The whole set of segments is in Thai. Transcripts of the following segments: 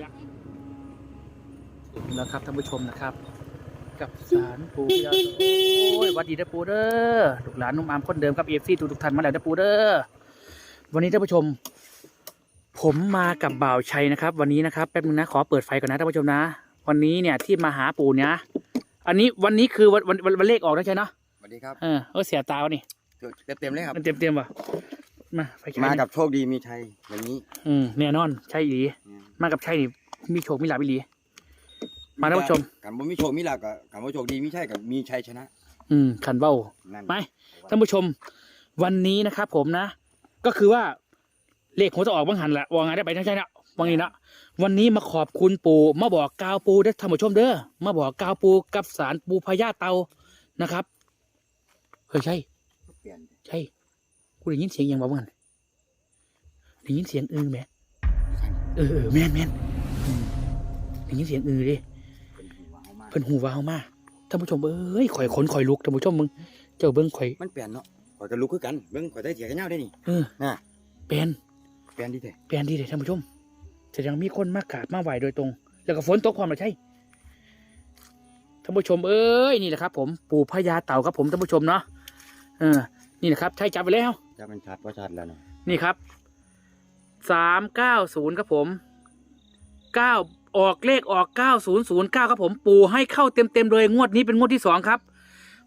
แล้วครับท่านผู้ชมนะครับ กับสารปูยาโอ้ยหวัดดีนะปูเด้อลูกหลานนุ่มอามคนเดิมครับเอฟซีทุกทุกๆท่านมาแล้วนะปูเด้อวันนี้ท่านผู้ชม ผมมากับบ่าวชัยนะครับ วันนี้นะครับแป๊บนึงนะขอเปิดไฟก่อนนะท่านผู้ชมนะ วันนี้เนี่ยที่มาหาปู่เนี่ยอันนี้วันนี้คือวันวันวันวันเลขออกนะใช่เนาะสวัสดีครับเออเออเสียตาวะนี่เต็มเต็มๆเลยครับมันเต็มเต็มๆว่ะมาไฟฉายมากับโชคดีมีชัยอย่างนี้ อืมแน่นอนใช่อีหลี มากับชัยนี่มีโชคมีลาภอีหลี มาท่านผู้ชม กันบ่มีโชคมีลาภกับกันบ่โชคดีมีชัยกับมีชัยชนะอืมขันเบ้านั่นไปท่านผู้ชม วันนี้นะครับผมนะ ก็คือว่าเลขหัวจะออกบางหันแหละวางไงได้ไปทั้งใช่นะวางนี้นะวันนี้มาขอบคุณปู่มาบอกกล่าวปู่เด้อท่านผู้ชมเด้อมาบอกกล่าวปู่กับสารปู่พญาเตานะครับเฮ้ยใช่ เปลี่ยน ใช่ กูได้ยินเสียงยังบอกว่าได้ยินเสียงอือไหม เออเออแม่นแม่นอืมได้ยินเสียงอือดิเป็นหัวเอามาเพิ่นหูวาวมากท่านผู้ชมเอ้ยข่อยขนข่อยลุกท่านผู้ชมมึงเจ้าเบิ้งข่อยมันเปลี่ยนเนาะข่อยก็ลุกคือกันเบิ่งข่อยได้เสียกันยาวได้นี่เออน่ะเปลี่ยนเปลี่ยนดีแท้เปลี่ยนดีเลยท่านผู้ชมแสดงมีคนมากราบมาไหวโดยตรง แล้วก็ฝนตกความหรือใช่ท่านผู้ชมเอ้ยนี่แหละครับ ผมปู่พญาเต่าครับผมท่านผู้ชมเนาะเออนี่นะครับใช่จับไปแล้วจะมันชัดบ่ชัดแล้วเนาะนี่ครับ สามเก้าศูนย์ครับผมเก้าออกเลขออกเก้าศูนย์ศูนย์เก้าครับผมปู่ให้เข้าเต็มเต็มเลยงวดนี้เป็นงวดที่สองครับ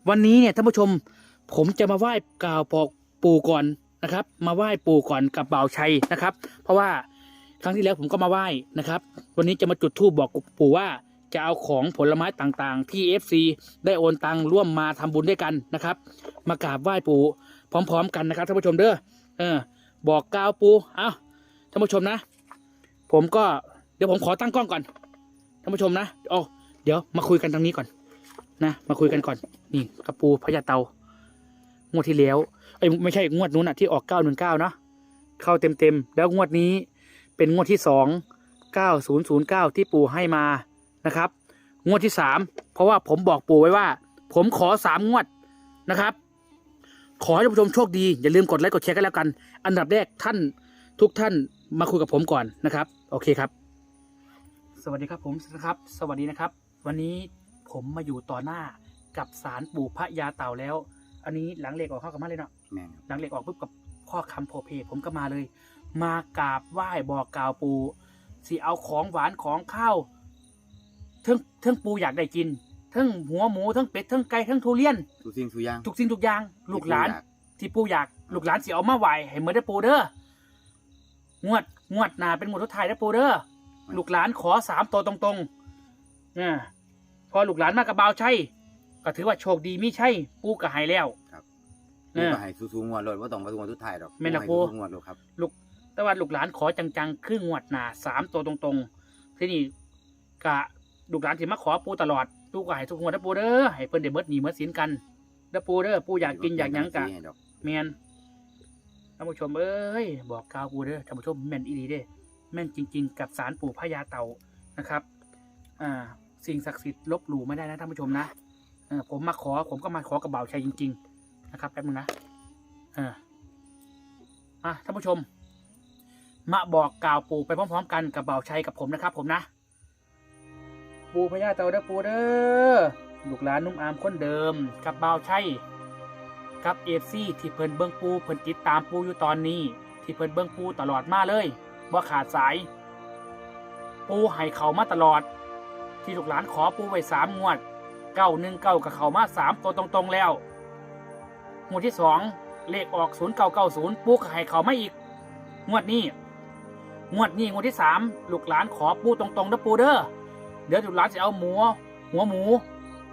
วันนี้เนี่ยท่านผู้ชม ผมจะมาไหว้กล่าวบอกปู่ก่อนนะครับ มาไหว้ปู่ก่อนกับบ่าวชัยนะครับ เพราะว่าครั้งที่แล้วผมก็มาไหว้นะครับ วันนี้จะมาจุดธูปบอกปู่ว่าจะเอาของผลไม้ต่างๆ ที่ FC ได้โอนตังร่วมมาทำบุญด้วยกันนะครับ มากราบไหว้ปู่พร้อม ๆ กันนะครับท่านผู้ชมเด้อเออ บอกกล่าวปู่เอา ท่านผู้ชมนะ ผมก็เดี๋ยวผมขอตั้งกล้องก่อนท่านผู้ชมนะโอ๋อเดี๋ยวมาคุยกันตรงนี้ก่อน นะมาคุยกันก่อน นี่กระปูพญาเตางวดที่แล้วเอ้ยไม่ใช่งวดนู้นอะที่ออกเก้าหนึ่งเก้าเนาะเข้าเต็มเต็มแล้วงวดนี้เป็นงวดที่สองเก้าศูนย์ศูนย์เก้าที่ปู่ให้มานะครับ งวดที่สามเพราะว่าผมบอกปู่ไว้ว่า ผมขอสามงวดนะครับ ขอให้ท่านผู้ชมโชคดี อย่าลืมกดไลค์กดแชร์กันแล้วกัน อันดับแรกท่านทุกท่าน มาคุยกับผมก่อนนะครับ โอเคครับ สวัสดีครับผมนะครับ สวัสดีนะครับ วันนี้ผมมาอยู่ต่อหน้ากับศาลปู่พระยาเต่าแล้ว อันนี้หลังเหล็กออกเข้ากับมาเลยเนาะแม่นครับหลังเหล็กออกปุ๊บกับข้อคำโพเพผมก็มาเลย มากราบไหว้บอกกล่าวปู่สิเอาของหวานของข้าวเทั้งเทั้งปูอยากได้กินเทั้งหัวหมูเทั้งเป็ดเทั้งไก่เทั้งทุเรียนสุสิ่งสุอย่างทุกสิ่งทุกอย่างลูกหลาน ที่ปู่อยากลูกหลานสิเอามาไหวให้เหมือนได้อปูเด้อ งวดงวดหนาเป็นงวดทุกทายได้อปูเด้อลูกหลานขอสามตัวตรงๆเนี่ยพอลูกหลานมากระเบาวใช่ก็ถือว่าโชคดีมิใช่ปูก็ใหายแล้วปูก็ให้สู้ๆงวดรถบ่ต้องมาสู้งวดสุดท้ายดอกแม่นล่ะให้ปูสู้ๆงวดรถครับ ลูกแต่ว่าลูกหลานขอจังๆครึ่งงวดหนาสามตัวตรงๆที่นี่กะลูกหลานที่มาขอปูตลอดปูก็ให้ทุกงวดนะปูเด้อให้เพิ่นได้เบิดหนีเบิดสินกันเด้อปูเด้อปูอยากกินอยากหยังกะให้ดอกแมน ท่านผู้ชมเอ้ยบอกกาวปูเด้อท่านผู้ชมแม่นอีดีเด้แม่นจริง ๆ กับสารปู่พญาเต่านะครับอ่าสิ่งศักดิ์สิทธิ์ลบหลู่ไม่ได้นะท่านผู้ชมนะเออผมมาขอผมก็มาขอกับบ่าชัยจริง ๆ นะครับแป๊บนึงนะเอออะท่านผู้ชม มาบอกกล่าวปู่ไปพร้อม ๆ กันกับบ่าชัยกับผมนะครับ ผมนะปู่พญาเต่าเด้อปู่เด้อลูกหลานนุ่มอามคนเดิม กับบ่าชัย กับเอฟซีที่เพิ่นเบิ้งปูเพิ่นติดตามปูอยู่ตอนนี้ ที่เพิ่นเบิ้งปูตลอดมาเลยว่าขาดสาย ปูให้เขามาตลอด ที่ลูกหลานขอปูไว้สามงวดเก้าหนึ่งเก้ากับเขามาสามตัวตรงๆแล้วงวดที่สองเลขออกศูนย์เก้าเก้าศูนย์ปูก็ให้เขามาอีก งวดนี้ งวดนี้งวดที่สามลูกหลานขอปูตรงๆนะปูเด้อเดี๋ยวลูกหลานจะเอาหมูหัวหมู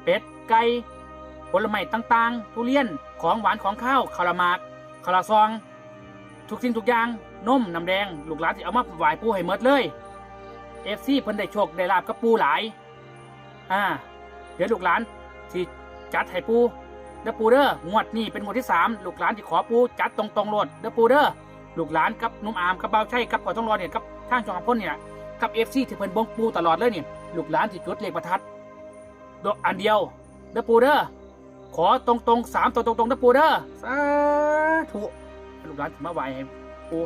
เป็ดไก่ ลไม้ต่างๆ ทุเรียนของหวานของข้าวข้าวละหมากข้าวละซอง ทุกสิ่งทุกอย่างนมน้ำแดง ลูกหลานที่เอามาไหว้ปูให้หมดเลยเอฟซีเพิ่นได้โชคได้ลาบกับปูหลายอ่าเดี๋ยวลูกหลานที่จัดให้ปูเด้อปูเด้องวดนี้เป็นงวดที่สามลูกหลานที่ขอปูจัดตรงตรงๆโลดเด้อปูเด้อลูกหลานกับนุ่มอามกับเบาใช่กับก่อต้องรอเนี่ยกับทางจองพ่นเนี่ยกับเอฟซีที่เพิ่นบงปูตลอดเลยเนี่ยลูกหลานที่จุดเลขประทัดดอกอันเดียวเด้อปูเด้อ ขอตรงตรงๆสามตัวตรงตรงๆนะปูเด้อสาธุลูกหลานมาไหวให้ปู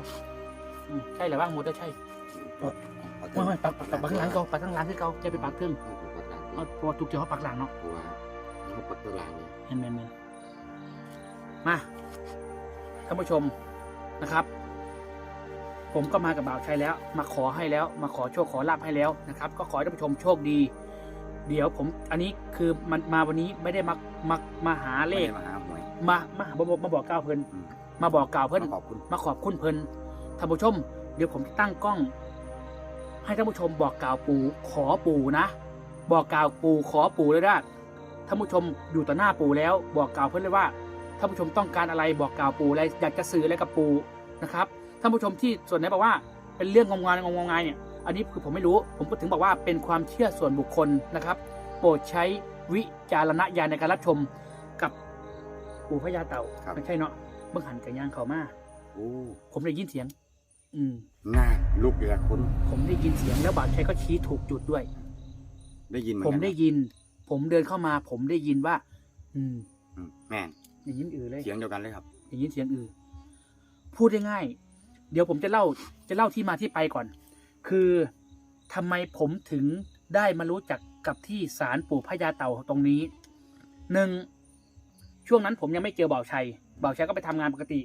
อืมใช่หรือบ้างหมดได้ใช่ขอไม่ไม่ปักปักปักปักข้างหลังเขาปักข้างหลังคือเขาจะไปปักเครื่องปักหลังเอาพอถูกเจอเขาปักหลังเนาะเพราะว่าเขาปักตัวหลังเลยเห็นไหมเห็นมาท่านผู้ชมนะครับ ผมก็มากับบ่าวชัยแล้ว มาขอให้แล้ว มาขอโชคขอลาบให้แล้วนะครับ ก็ขอให้ท่านผู้ชมโชคดี เดี๋ยวผมอันนี้คือมันมาวันนี้ไม่ได้มามามาหาเลขไม่ได้มาหาหวยมามามาบอกมาบอกกล่าวเพิ่นอืมมาบอกกล่าวเพิ่น ขอบคุณ มาขอบคุณเพิ่นท่านผู้ชม เดี๋ยวผมจะตั้งกล้อง ให้ท่านผู้ชมบอกกล่าวปู่ขอปู่นะ บอกกล่าวปู่ขอปู่เลยนะท่านผู้ชมอยู่ต่อหน้าปู่แล้ว บอกกล่าวเพิ่นเลยว่าท่านผู้ชมต้องการอะไรบอกกล่าวปู่อะไรอยากจะสื่ออะไรกับปู่นะครับท่านผู้ชมที่ส่วนไหนบอกว่าเป็นเรื่องงมงายงมงายเนี่ย อันนี้คือผมไม่รู้ ผมก็ถึงบอกว่าเป็นความเชื่อส่วนบุคคลนะครับ โปรดใช้วิจารณญาณในการรับชมกับปู่พญาเต่าไม่ใช่เนาะเบิ่งหันกับย่างเขามาโอ้ผมได้ยินเสียง อืมง่ายลูกเรือคนผมได้ยินเสียงแล้วบ่าวชัยก็ชี้ถูกจุดด้วย ได้ยินเหมือนผมกันได้ยิน ผมเดินเข้ามา ผมได้ยินว่า อืมอืมแม่นอย่างนี้อือเลย เสียงเดียวกันเลยครับ อย่างนี้เสียงอือ พูดได้ง่าย เดี๋ยวผมจะเล่า จะเล่าที่มาที่ไปก่อน คือทำไมผมถึงได้มารู้จักกับที่ศาลปู่พญาเต่าตรงนี้หนึ่งช่วงนั้นผมยังไม่เจอบ่าวชัยบ่าวชัยก็ไปทำงานปกติ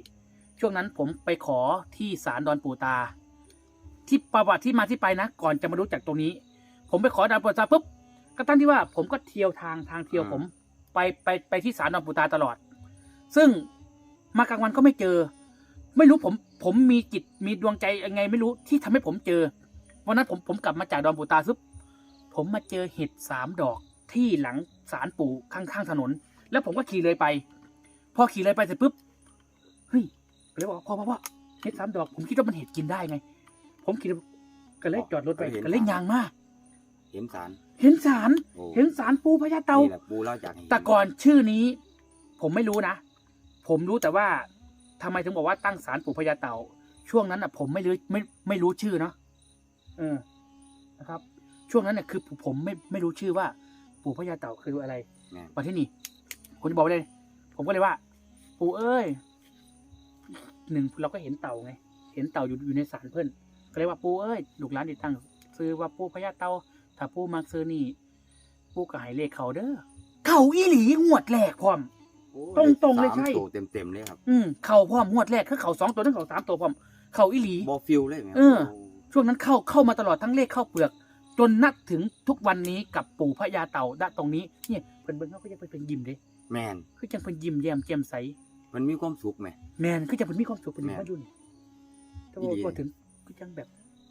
ช่วงนั้นผมไปขอที่ศาลดอนปู่ตา ที่ประวัติที่มาที่ไปนะ ก่อนจะมารู้จักตรงนี้ ผมไปขอดอนปู่ตาปุ๊บก็ตั้งที่ว่าผมก็เที่ยวทางทางเที่ยวอืมผม ไปไปไปที่ศาลดอนปู่ตาตลอด ซึ่งมากลางวันก็ไม่เจอ ไม่รู้ผมผมมีจิตมีดวงใจยังไงไม่รู้ที่ทำให้ผมเจอ วันนั้นผมผมกลับมาจากดอนปู่ตาซึบผมมาเจอเห็ดสามดอกที่หลังศาลปู่ข้างๆถนน แล้วผมก็ขี่เลยไป พอขี่เลยไปเสร็จปุ๊บเฮ้ยก็เลยบอกพ่อพ่อพ่อเห็ดสามดอกผมคิดว่ามันเห็ดกินได้ไง ผมคิดว่าก็เลยจอดรถไปก็เลยยางมากเห็นสารเห็นศาลโอ้เห็นศาลปู่พญาเตานี่แหละปูเล่าจากให้เห็แต่ก่อนชื่อนี้ ผมไม่รู้นะ ผมรู้แต่ว่าทำไมถึงบอกว่าตั้งศาลปู่พญาเต่าช่วงนั้นอะ ผมไม่รู้ไม่ไม่รู้ชื่อเนาะ เออนะครับ ช่วงนั้นน่ะคือผมไม่ไม่รู้ชื่อว่า ปู่พญาเต่าคืออะไรแม่นมาที่นี่ผมจะบอกไว้เลย ผมก็เลยว่า ปู่เอ้ยหนึ่งเราก็เห็นเต่าไง เห็นเต่าอยู่อยู่ในศาลเพื่อนก็เลยว่าปู่เอ้ยลูกหลานติดตั้งซื้อว่าปู่พญาเต่าถ้าปู่มักซื้อนี่ปู่ก็ให้เลขเขาเด้อเขาอีหลีงวดแรกพร้อม โอ้ตรงๆเลยใช่ สามตัวเต็มๆเลยครับอืมเข่าพร้อมงวดแรกคือเข่าสองตัวทั้งเข่าสามตัวพร้อมเข่าอีหลี บอฟิลเลยไหมเออ ช่วงนั้นเข้าเข้ามาตลอดทั้งเลขเข้าเปลือก จนนัดถึงทุกวันนี้กับปู่พญาเต่าณตรงนี้เนี่ยเพิ่นเบิ่งเขาก็ยังเป็นยิ้มเด้แมนคือจังเป็นยิ้มแย้มแจ่มใสมันมีความสุขไหม แมนคือจังเป็นมีความสุขเป็นแม่นมาอยู่นี่แต่อีว่าหลีพอถึงคือจังแบบ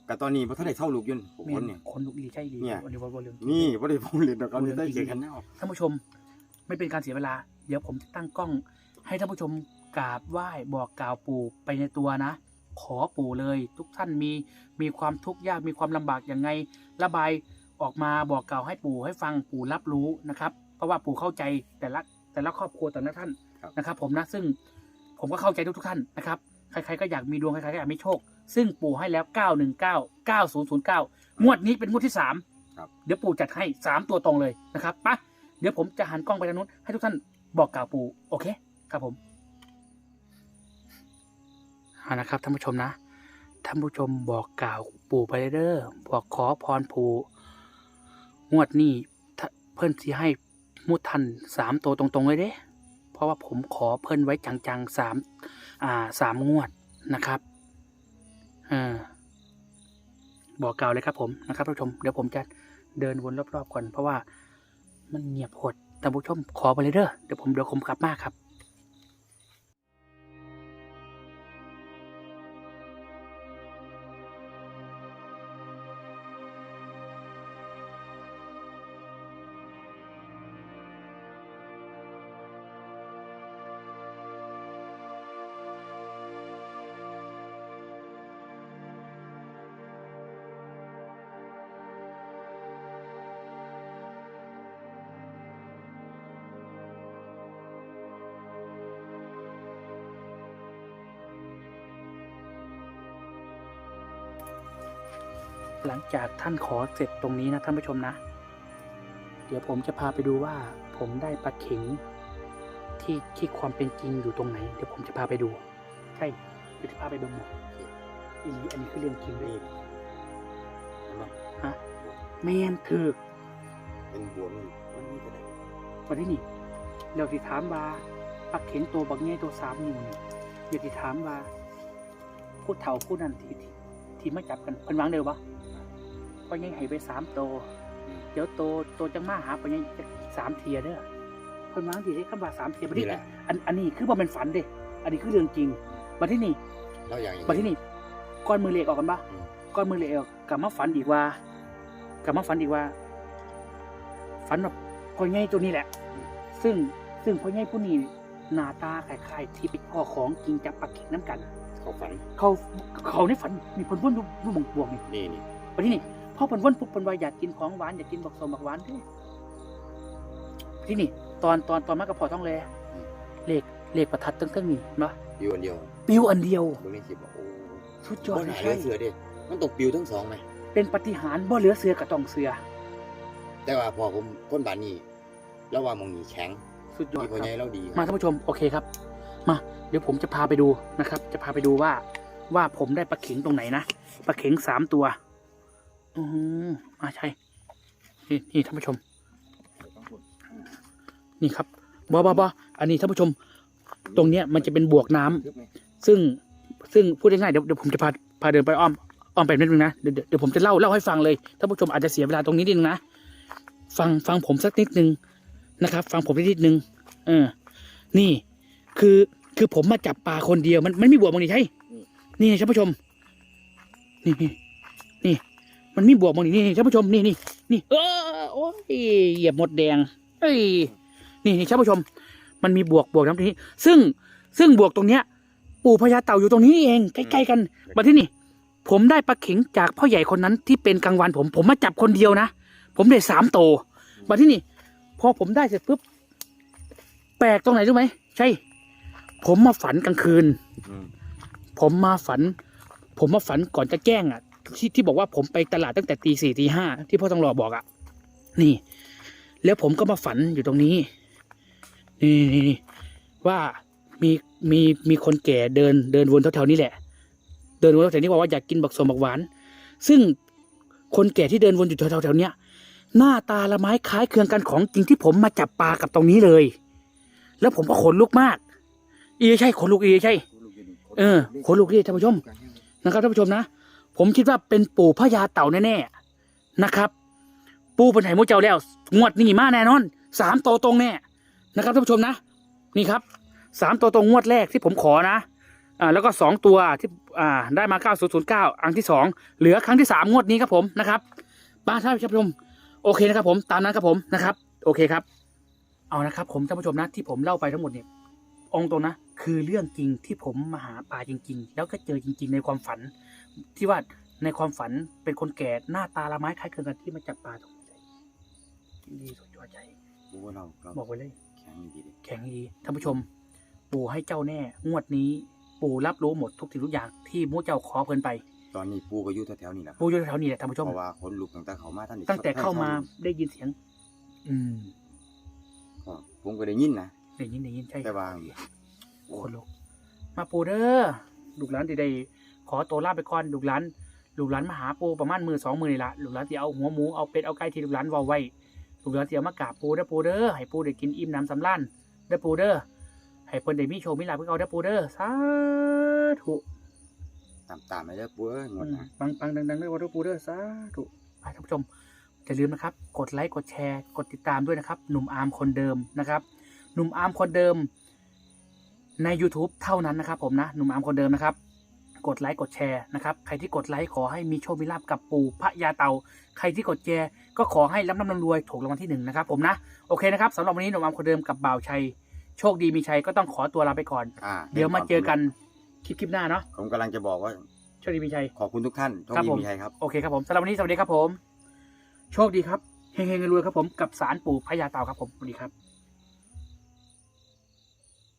กับตอนนี้พอท่านได้เท่าลูกอยืนผมแมคนนเนี่ยคนลุกอีหลีใช่อีหลีเนี่ยอันนี้ว่าบ่เรื่องจริงนี่พอได้พูดเลยแต่ก็ไม่ได้เขียนกันแน่ท่านผู้ชมไม่เป็นการเสียเวลา เดี๋ยวผมจะตั้งกล้อง ให้ท่านผู้ชมกราบไหว้บอกกล่าวปู่ไปในตัวนะ ขอปู่เลย ทุกท่านมีมีความทุกข์ยากมีความลำบากอย่างไง ระบายออกมาบอกกล่าวให้ปู่ให้ฟังปู่รับรู้นะครับ เพราะว่าปู่เข้าใจแต่ละแต่ละครอบครัวแต่ละท่านนะครับ ผมนะซึ่งผมก็เข้าใจทุกทุกๆท่านนะครับใครๆก็อยากมีดวงใครๆก็อยากมีโชค ซึ่งปู่ให้แล้ว 919 9009งวดนี้เป็นงวดที่3ครับเดี๋ยวปู่จัดให้ 3 ตัวตรงเลยนะครับปะเดี๋ยวผมจะหันกล้องไปทางนู้นให้ทุกท่านบอกกล่าวปู่โอเค ครับผมเอา นะครับท่านผู้ชมนะท่านผู้ชมบอกกล่าวปู่ไปเด้อบอกขอพรปู่งวดนี้เพิ่อนสิให้มุดทันสามตัวตรงๆเลยเด้ เพราะว่าผมขอเพิ่อนไว้จังๆสามอ่าสามงวดนะครับเออบอกกล่าวเลยครับผมนะครับท่านผู้ชมเดี๋ยวผมจะเดินวนรอบๆก่อนเพราะว่ามันเงียบหดท่านผู้ชมขอไปเลยเด้อเดี๋ยวผมเดี๋ยวผมกลับมาครับ หลังจากท่านขอเสร็จตรงนี้นะท่านผู้ชมนะ เดี๋ยวผมจะพาไปดูว่าผมได้ปลาเข็งที่ที่ความเป็นจริงอยู่ตรงไหน เดี๋ยวผมจะพาไปดู ใช่เดี๋ยวจะพาไปดูหมดอีอันนี้คือเรื่องจริงเลยเห็นปะแม่นถือเป็นบวมนี่วันนี้ก็ได้วันนี้นี่เราสิถามว่าปักเข็งตัวบักใหญ่ตัวสามนิ้วนี่อยากสิถามว่าผู้เฒ่าผู้นั้นที่ที่ที่มาจับกันเพิ่นวางเดียวปะ พ่อใหญ่ให้ไปสามตัวเดี๋ยวโตโตจังมาหาพ่อใหญ่จะสามเทียเด้อเพิ่นวางทีได้คำว่าสามเทียบัดนี้นี่แหละอันอันนี้คือบ่เป็นฝันเด้ อันนี้คือเรื่องจริงบัดที่นี่เราอย่างนี้บัดที่นี่ก้อนมือเหล็กออกกันปะอืมก้อนมือเหล็กออกกลับมาฝันอีกว่ากลับมาฝันอีกว่า ฝันแบบพ่อใหญ่ตัวนี้แหละ ซึ่งซึ่งพ่อใหญ่ผู้นี้หน้าตาคล้ายๆที่เป็นพ่อของกิงจับปลาเข็งน้ำกัน เขาฝัน เขาเขาในฝันมีผลพ้นดูดูบงบวงนี่นี่นี่วันที่นี่ พ่อผลพ้นปุ๊บผลว่าอยากกินของหวานอยากกินบักสมบักหวานเด้ที่นี่ ตอนตอนตอนมากับพ่อต้องเลยเลขเลขประทัดตั้งตั้งนี่เนาะปิวอันเดียวปิวอันเดียวบนนี้คิดว่าโอ้สุดยอดบ่เลหายยใช่เสือเด้มันตกปิวทั้งสองไหมเป็นปฏิหารย์บ่เหลือเสือกับต้องเสือ แต่ว่าพอผมคนบ้านนี้แล้วว่าหมองนี้แข็งสุดยอดที่คพ่อรับใหญ่เราดีมาท่านผู้ชมโอเคครับ มาเดี๋ยวผมจะพาไปดูนะครับ จะพาไปดูว่าว่าผมได้ปลาเข็งตรงไหนนะปลาเข็งสามตัว อือหือมาใช่นี่นี่ท่านผู้ชม นี่ครับบอบอบออันนี้ท่านผู้ชม ตรงเนี้ยมันจะเป็นบวกน้ำซึ่งซึ่งพูดง่ายๆเดี๋ยวเดี๋ยวผมจะพาพาเดินไปอ้อมอ้อมไปนิดนึงนะเดี๋ยวเดี๋ยวเดี๋ยวผมจะเล่าเล่าให้ฟังเลยท่านผู้ชมอาจจะเสียเวลาตรงนี้นิดนึงนะฟังฟังผมสักนิดนึงนะครับ ฟังผมนิดนึงเออ นี่ คือคือผมมาจับปลาคนเดียว มันมันมีบวกบางนี่ใช่นี่ท่านผู้ชม นี่นี่ มันมีบวกบางนี่นี่ท่านผู้ชมนี่นี่นี่เออโอ้ยเหยียบหมดแดงเอ้ยนี่นี่ท่านผู้ชม มันมีบวกบวกน้ำตรงนี้ ซึ่งซึ่งบวกตรงเนี้ย ปู่พญาเต่าอยู่ตรงนี้เองใกล้ๆกันมาที่นี่ ผมได้ปลาเข็งจากพ่อใหญ่คนนั้นที่เป็นกลางวันผม ผมมาจับคนเดียวนะผมได้สามโตวมาที่นี่ พอผมได้เสร็จปุ๊บแปลกตรงไหนรู้ไหมใช่ ผมมาฝันกลางคืนอืมผมมาฝัน ผมมาฝันก่อนจะแจ้งอะ ที่ที่บอกว่าผมไปตลาดตั้งแต่ตีสี่ตีห้าที่พ่อต้องรอบอกอะ นี่ แล้วผมก็มาฝันอยู่ตรงนี้ นี่นี่นว่ามีมีมีคนแก่เดินเดินวนแถวๆนี้แหละ เดินวนแถวๆนี้บอกว่าอยากกินบักสมบักหวาน ซึ่งคนแก่ที่เดินวนอยู่แถวๆแถวๆเนี้ยหน้าตาละไม้คล้ายเคืองกันของจริงที่ผมมาจับปลากับตรงนี้เลย แล้วผมก็ขนลุกมาก อีใช่ขนลุกอีใช่ เออขนลุกดิท่านผู้ชมนะครับท่านผู้ชมนะ ผมคิดว่าเป็นปู่พญาเต่าแน่ๆนะครับ ปู่เป็นไหมูเจ้าแล้วงวดนี้มาแน่นอนสามตัวตรงแน่นะครับท่านผู้ชมนะ นี่ครับสามตัวตรงงวดแรกที่ผมขอนะอ่าแล้วก็สองตัวที่อ่าได้มาเก้าศูนย์ศูนย์เก้าอันที่สองเหลือครั้งที่สามงวดนี้ครับผมนะครับป้าท่านผู้ชมโอเคนะครับผมตามนั้นครับผมนะครับ โอเคครับ เอานะครับผมท่านผู้ชมนะที่ผมเล่าไปทั้งหมดเนี่ยองตรงนะ คือเรื่องจริงที่ผมมาหาปลาจริง ๆ แล้วก็เจอจริง ๆ ในความฝัน ที่ว่าในความฝันเป็นคนแก่หน้าตาละไม้คล้ายคลึงกันที่มาจับปลาตรงนี้ดีสุดยอดใจโอ้เราเราบอกไว้เลย แข็งดีเลยแข็งดีท่านผู้ชม ปู่ให้เจ้าแน่ งวดนี้ ปู่รับรู้หมดทุกสิ่งทุกอย่างที่มู้เจ้าขอเพิ่นไป ตอนนี้ปูก็อยู่แถวๆนี้แหละปู่อยู่แถวนี้แหละท่านผู้ชมเพราะว่าคนลุกตั้งแต่เขามาท่านตั้งแต่เข้ามาได้ยินเสียง อืมก็ผมก็ได้ยินนะได้ยินได้ยินใช่แต่ว่าคนลุกมาปู่เด้อลูกหลานที่ได้ ขอตัวลาไปก่อนลูกหลานลูกหลานมาหาปู่ประมาณมือสองมือนี่ละลูกหลานที่เอาหัวหมูเอาเป็ดเอาไก่ที่ลูกหลานเวาไว้ลูกหลานที่เอามากราบปู่เด้อปู่เด้อให้ปู่ได้กินอิ่มน้ำสำราญเด้อปู่เด้อให้เพิ่นได้มีโชคมีลาภเพื่อเขาเด้อปู่เด้อสาธุตามตามๆไปเด้อปูเอ้ยงวดหนะปังปังๆดังๆเด้อปู่เด้อปู่เด้อสาธุไปท่านผู้ชมอย่าลืมนะครับ กดไลค์กดแชร์ กดติดตามด้วยนะครับ หนุ่มอาร์มคนเดิมนะครับ หนุ่มอาร์มคนเดิมใน YouTube เท่านั้นนะครับผมนะ หนุ่มอาร์มคนเดิมนะครับ กดไลค์กดแชร์นะครับใครที่กดไลค์ขอให้มีโชคมีลาภกับปู่พระยาเตา ใครที่กดแชร์ก็ขอให้ร่ำร่ำรวยถูกรางวัลที่หนึ่งนะครับผมนะโอเคนะครับสำหรับวันนี้หนุ่มอาร์มคนเดิมกับบ่าวชัย โชคดีมีชัยก็ต้องขอตัวลาไปก่อน อ่าเดี๋ยวมาเจอกันคลิปคลิปหน้าเนาะผมกำลังจะบอกว่า โชคดีมีชัย ขอบคุณทุกท่านโชคครับดีผมมีชัยครับ โอเคครับผมสำหรับวันนี้สวัสดีครับผม โชคดีครับเฮงๆรวยๆครับผมกับสารปู่พญาเต่าครับผมสวัสดีครับ